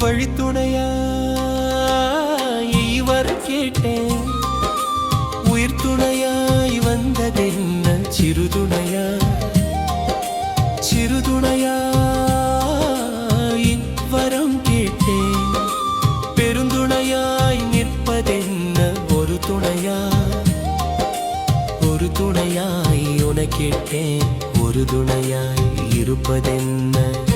வழித்துணையா இவர் கேட்டேன். உயிர் துணையாய் வந்ததென்ன? சிறுதுணையா சிறுதுணையாய் வரம் கேட்டேன். பெருந்துணையாய் நிற்பதென்ன? ஒரு துணையா ஒரு துணையாய் உன கேட்டேன். ஒரு துணையாய் இருப்பதென்ன?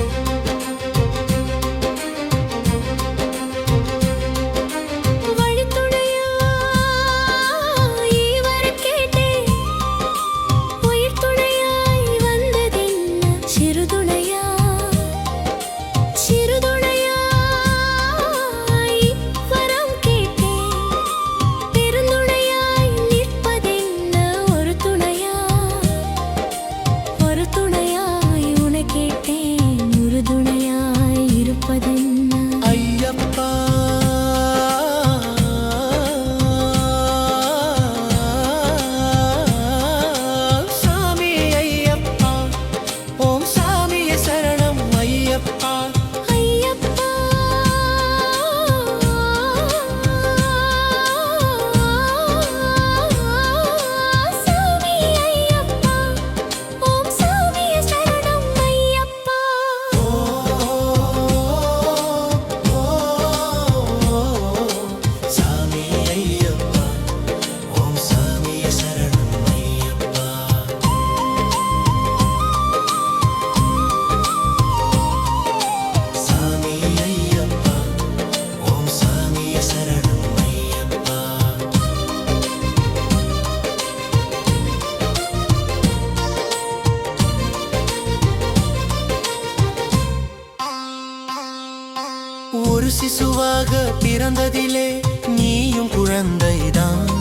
சிசுவாக பிறந்ததிலே நீயும் குழந்தைதான்.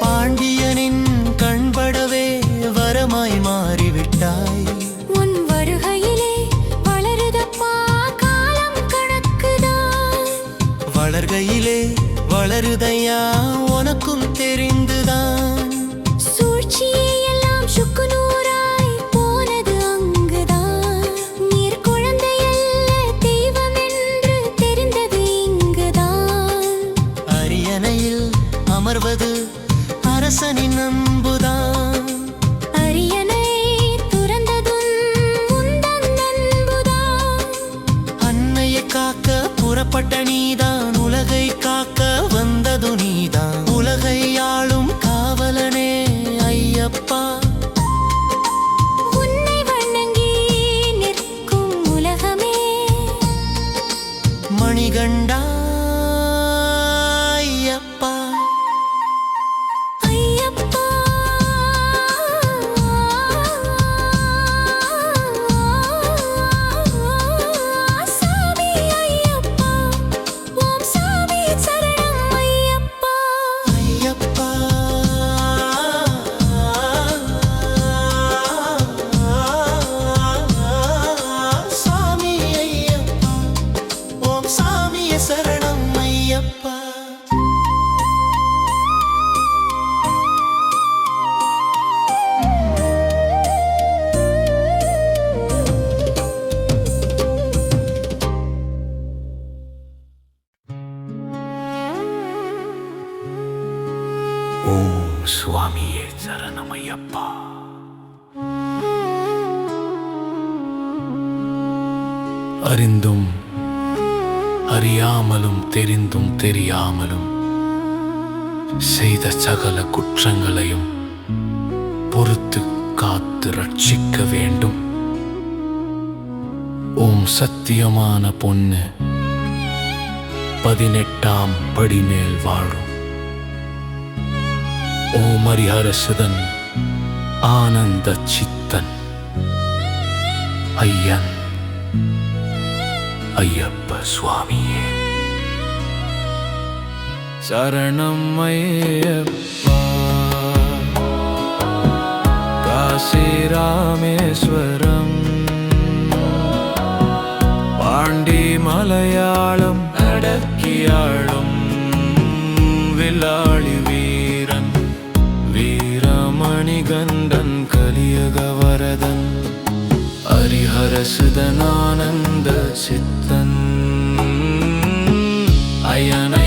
பாண்டியனின் கண்படவே வரமாய் மாறிவிட்டாய். உன் வருகையிலே வளருதப்பா காலம் கணக்குதான் வளர்கையிலே வளருதையா உனக்கும் தெரிந்துதான். சூழ்ச்சியே ஓம் சுவாமியே சரணமையப்பா அறிந்தும் அறியாமலும் தெரிந்தும் தெரியாமலும் செய்த சகல குற்றங்களையும் பொறுத்து காத்து ரட்சிக்க வேண்டும். ஓம் சத்தியமான பொண்ணு பதினெட்டாம் படி மேல் வாழும். ஓம் ஹரிஹரசுதன் ஆனந்த சித்தன் ஐயன் ஐயப்ப சுவாமியே. சரணம் ஐயப்பா. காசி ராமேஸ்வரம். பாண்டி மலையாளம் அடக்கியாளும் விழா